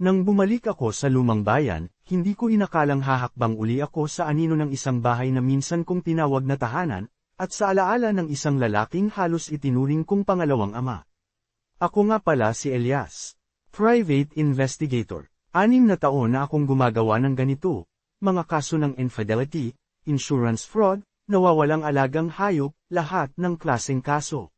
Nang bumalik ako sa lumang bayan, hindi ko inakalang hahakbang uli ako sa anino ng isang bahay na minsan kong tinawag na tahanan, at sa alaala ng isang lalaking halos itinuring kong pangalawang ama. Ako nga pala si Elias. Private Investigator. Anim na taon na akong gumagawa ng ganito, mga kaso ng infidelity, insurance fraud, nawawalang alagang hayop, lahat ng klaseng kaso.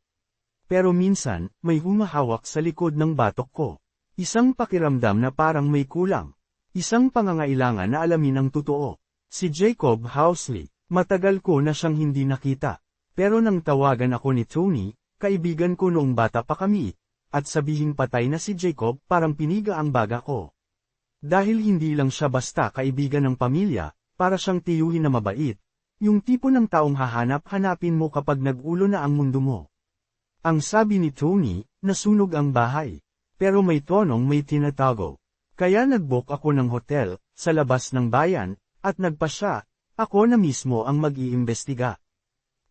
Pero minsan, may humahawak sa likod ng batok ko. Isang pakiramdam na parang may kulang. Isang pangangailangan na alamin ang totoo. Si Jacob Housley, matagal ko na siyang hindi nakita. Pero nang tawagan ako ni Tony, kaibigan ko noong bata pa kami, at sabihing patay na si Jacob parang piniga ang baga ko. Dahil hindi lang siya basta kaibigan ng pamilya, para siyang tiyuhin na mabait, yung tipo ng taong hahanap-hanapin mo kapag nag-ulo na ang mundo mo. Ang sabi ni Tony, nasunog ang bahay. Pero may tonong may tinatago. Kaya nagbook ako ng hotel, sa labas ng bayan, at nagpa siya, ako na mismo ang mag-iimbestiga.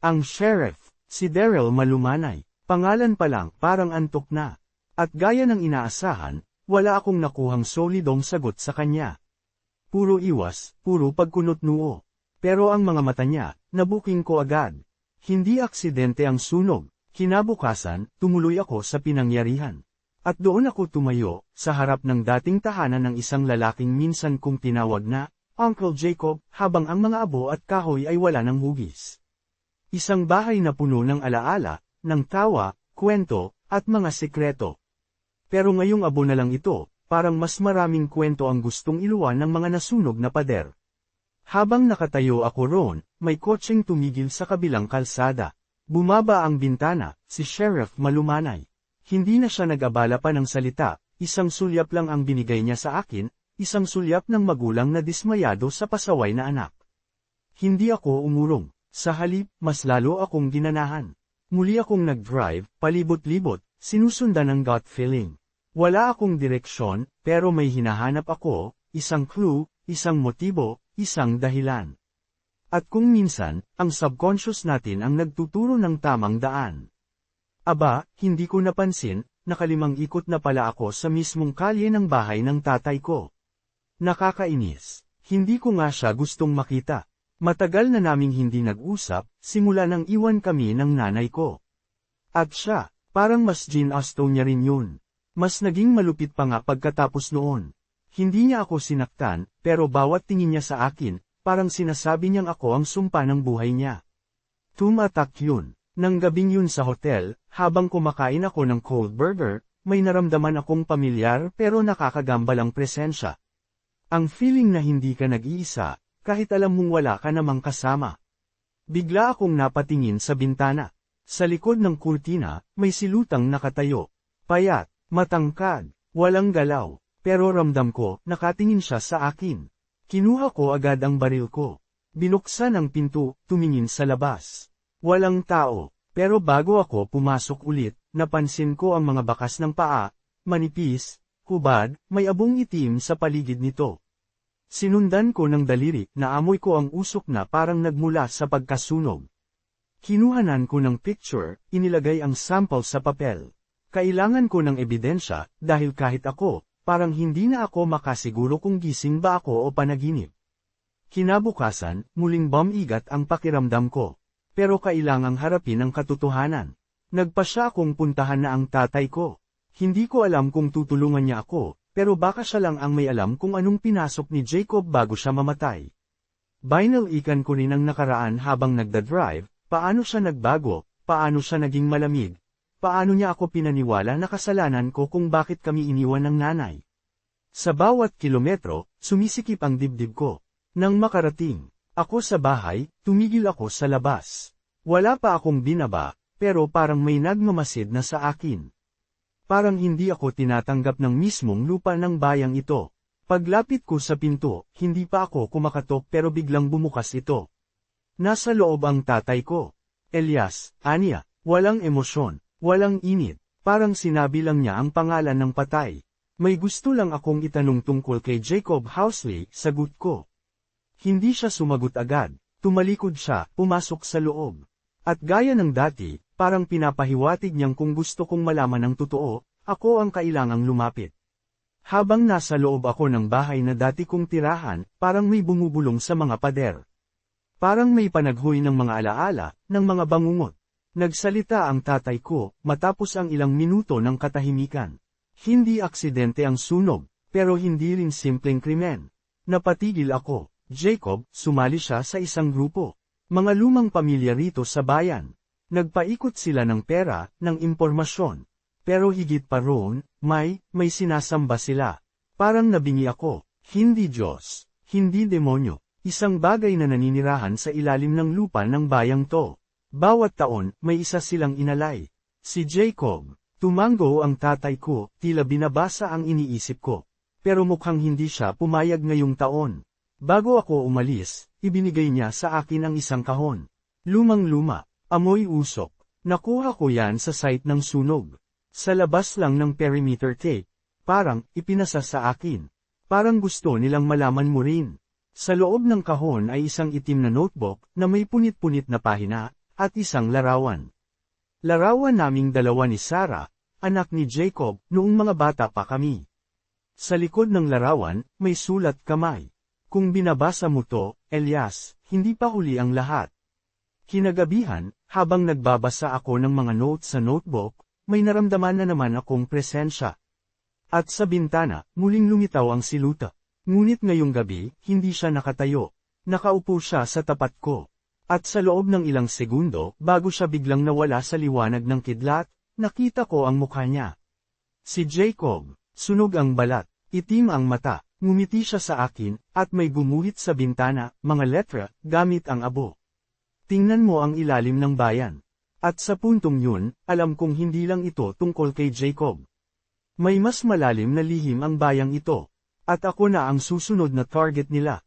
Ang sheriff, si Daryl Malumanay, pangalan pa lang parang antok na. At gaya ng inaasahan, wala akong nakuhang solidong sagot sa kanya. Puro iwas, puro pagkunot noo. Pero ang mga mata niya, nabuking ko agad. Hindi aksidente ang sunog, kinabukasan, tumuloy ako sa pinangyarihan. At doon ako tumayo, sa harap ng dating tahanan ng isang lalaking minsan kong tinawag na, Uncle Jacob, habang ang mga abo at kahoy ay wala ng hugis. Isang bahay na puno ng alaala, ng tawa, kwento, at mga sekreto. Pero ngayong abo na lang ito, parang mas maraming kwento ang gustong iluwan ng mga nasunog na pader. Habang nakatayo ako roon, may kotseng tumigil sa kabilang kalsada. Bumaba ang bintana, si Sheriff Malumanay. Hindi na siya nag-abala pa ng salita, isang sulyap lang ang binigay niya sa akin, isang sulyap ng magulang na dismayado sa pasaway na anak. Hindi ako umurong, sa halip, mas lalo akong ginanahan. Muli akong nag-drive, palibot-libot, sinusundan ng gut feeling. Wala akong direksyon, pero may hinahanap ako, isang clue, isang motibo, isang dahilan. At kung minsan, ang subconscious natin ang nagtuturo ng tamang daan. Aba, hindi ko napansin, nakalimang ikot na pala ako sa mismong kalye ng bahay ng tatay ko. Nakakainis. Hindi ko nga siya gustong makita. Matagal na naming hindi nag-usap, simula nang iwan kami ng nanay ko. At siya, parang mas Jean Asto niya rin yun. Mas naging malupit pa nga pagkatapos noon. Hindi niya ako sinaktan, pero bawat tingin niya sa akin, parang sinasabi niyang ako ang sumpa ng buhay niya. Tumatak yun. Nang gabing yun sa hotel, habang kumakain ako ng cold burger, may naramdaman akong pamilyar pero nakakagambalang presensya. Ang feeling na hindi ka nag-iisa, kahit alam mong wala ka namang kasama. Bigla akong napatingin sa bintana. Sa likod ng kurtina, may silutang nakatayo. Payat, matangkad, walang galaw, pero ramdam ko, nakatingin siya sa akin. Kinuha ko agad ang baril ko. Binuksan ang pinto, tumingin sa labas. Walang tao, pero bago ako pumasok ulit, napansin ko ang mga bakas ng paa, manipis, hubad, may abong itim sa paligid nito. Sinundan ko ng daliri, naamoy ko ang usok na parang nagmula sa pagkasunog. Kinuhanan ko ng picture, inilagay ang sample sa papel. Kailangan ko ng ebidensya, dahil kahit ako, parang hindi na ako makasiguro kung gising ba ako o panaginip. Kinabukasan, muling bumigat ang pakiramdam ko pero kailangang harapin ang katotohanan. Nagpa siya akong puntahan na ang tatay ko. Hindi ko alam kung tutulungan niya ako, pero baka siya lang ang may alam kung anong pinasok ni Jacob bago siya mamatay. Binal-ikan ko rin ang nakaraan habang nagda-drive, paano siya nagbago, paano siya naging malamig, paano niya ako pinaniwala na kasalanan ko kung bakit kami iniwan ng nanay. Sa bawat kilometro, sumisikip ang dibdib ko. Nang makarating, ako sa bahay, tumigil ako sa labas. Wala pa akong binaba, pero parang may nagmamasid na sa akin. Parang hindi ako tinatanggap ng mismong lupa ng bayang ito. Paglapit ko sa pinto, hindi pa ako kumakatok pero biglang bumukas ito. Nasa loob ang tatay ko. Elias, Anya, walang emosyon, walang init, parang sinabi lang niya ang pangalan ng patay. May gusto lang akong itanong tungkol kay Jacob Housley, sagot ko. Hindi siya sumagot agad, tumalikod siya, pumasok sa loob. At gaya ng dati, parang pinapahiwatig niyang kung gusto kong malaman ang totoo, ako ang kailangang lumapit. Habang nasa loob ako ng bahay na dati kong tirahan, parang may bumubulong sa mga pader. Parang may panaghoy ng mga alaala, ng mga bangungot. Nagsalita ang tatay ko, matapos ang ilang minuto ng katahimikan. Hindi aksidente ang sunog, pero hindi rin simpleng krimen. Napatigil ako. Jacob, sumali siya sa isang grupo. Mga lumang pamilya rito sa bayan. Nagpaikot sila ng pera, ng impormasyon. Pero higit pa roon, may, may sinasamba sila. Parang nabingi ako. Hindi Diyos. Hindi demonyo. Isang bagay na naninirahan sa ilalim ng lupa ng bayang to. Bawat taon, may isa silang inalay. Si Jacob. Tumango ang tatay ko, tila binabasa ang iniisip ko. Pero mukhang hindi siya pumayag ngayong taon. Bago ako umalis, ibinigay niya sa akin ang isang kahon. Lumang-luma, amoy usok. Nakuha ko yan sa site ng sunog. Sa labas lang ng perimeter tape. Parang, ipinasa sa akin. Parang gusto nilang malaman mo rin. Sa loob ng kahon ay isang itim na notebook na may punit-punit na pahina, at isang larawan. Larawan naming dalawa ni Sarah, anak ni Jacob, noong mga bata pa kami. Sa likod ng larawan, may sulat kamay. Kung binabasa mo to, Elias, hindi pa huli ang lahat. Kinagabihan, habang nagbabasa ako ng mga notes sa notebook, may naramdaman na naman akong presensya. At sa bintana, muling lumitaw ang siluta. Ngunit ngayong gabi, hindi siya nakatayo. Nakaupo siya sa tapat ko. At sa loob ng ilang segundo, bago siya biglang nawala sa liwanag ng kidlat, nakita ko ang mukha niya. Si Jacob, sunog ang balat, itim ang mata, ngumiti siya sa akin, at may gumuhit sa bintana, mga letra, gamit ang abo. Tingnan mo ang ilalim ng bayan. At sa puntong yun, alam kong hindi lang ito tungkol kay Jacob. May mas malalim na lihim ang bayang ito. At ako na ang susunod na target nila.